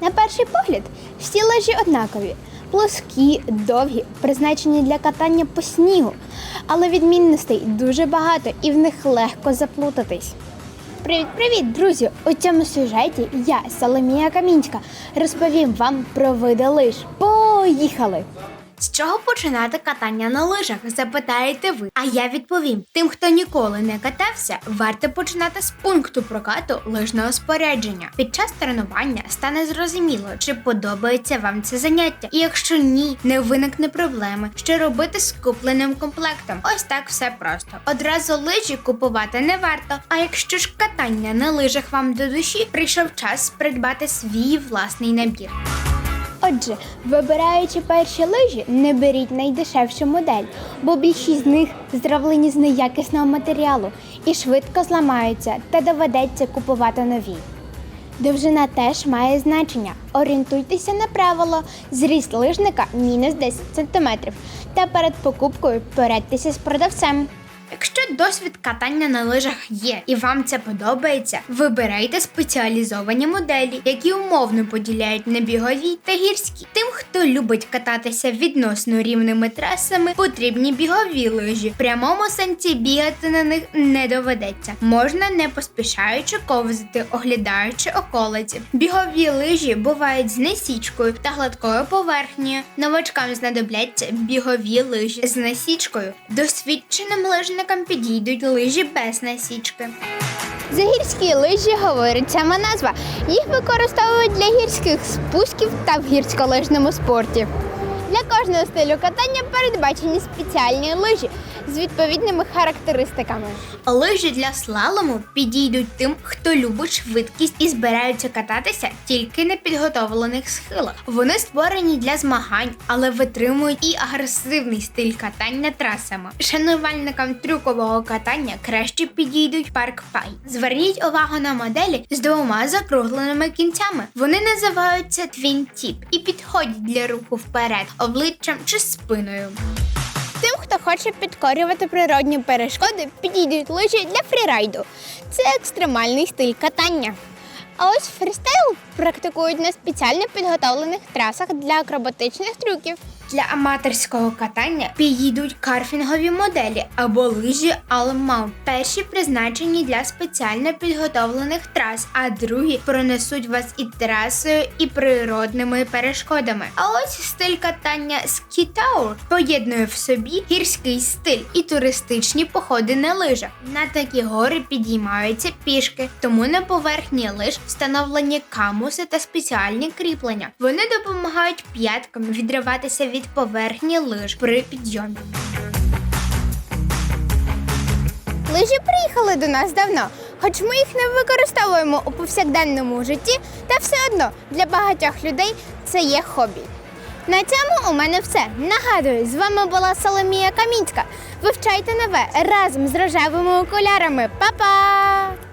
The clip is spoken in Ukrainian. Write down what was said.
На перший погляд, всі лежі однакові, плоскі, довгі, призначені для катання по снігу, але відмінностей дуже багато і в них легко заплутатись. Привіт-привіт, друзі! У цьому сюжеті я, Соломія Камінська, розповім вам про види лиж. Поїхали! З чого починати катання на лижах? Запитаєте ви. А я відповім: тим, хто ніколи не катався, варто починати з пункту прокату лижного спорядження. Під час тренування стане зрозуміло, чи подобається вам це заняття. І якщо ні, не виникне проблеми, що робити з купленим комплектом. Ось так все просто. Одразу лижі купувати не варто. А якщо ж катання на лижах вам до душі, прийшов час придбати свій власний набір. Отже, вибираючи перші лижі, не беріть найдешевшу модель, бо більшість з них зроблені з неякісного матеріалу і швидко зламаються та доведеться купувати нові. Довжина теж має значення. Орієнтуйтеся на правило зріст лижника мінус 10 см та перед покупкою порадьтеся з продавцем. Досвід катання на лижах є і вам це подобається, вибирайте спеціалізовані моделі, які умовно поділяють на бігові та гірські. Тим, хто любить кататися відносно рівними трасами, потрібні бігові лижі. В прямому сенсі бігати на них не доведеться. Можна не поспішаючи ковзати, оглядаючи околиці. Бігові лижі бувають з несічкою та гладкою поверхнею. Новачкам знадобляться бігові лижі з насічкою. Досвідченим лижникам підійдуть лижі без насічки. За гірські лижі говорить сама назва. Їх використовують для гірських спусків та в гірськолижному спорті. Для кожного стилю катання передбачені спеціальні лижі з відповідними характеристиками. Лижі для слалому підійдуть тим, хто любить швидкість і збираються кататися тільки на підготовлених схилах. Вони створені для змагань, але витримують і агресивний стиль катання трасами. Шанувальникам трюкового катання краще підійдуть парк пай. Зверніть увагу на моделі з двома закругленими кінцями. Вони називаються Tip і підходять для руху вперед, обличчям чи спиною. Тим, хто хоче підкорювати природні перешкоди, підійдуть лижі для фрірайду. Це екстремальний стиль катання. А ось фрістайл практикують на спеціально підготовлених трасах для акробатичних трюків. Для аматорського катання підійдуть карфінгові моделі або лижі All-Mount. Перші призначені для спеціально підготовлених трас, а другі пронесуть вас і трасою, і природними перешкодами. А ось стиль катання Ski поєднує в собі гірський стиль і туристичні походи на лижах. На такі гори підіймаються пішки, тому на поверхні лиж встановлені камуси та спеціальні кріплення. Вони допомагають п'яткам відриватися від поверхні лиж при підйомі. Лижі приїхали до нас давно, хоч ми їх не використовуємо у повсякденному житті, та все одно для багатьох людей це є хобі. На цьому у мене все. Нагадую, з вами була Соломія Камінська. Вивчайте нове разом з рожевими окулярами. Па-па!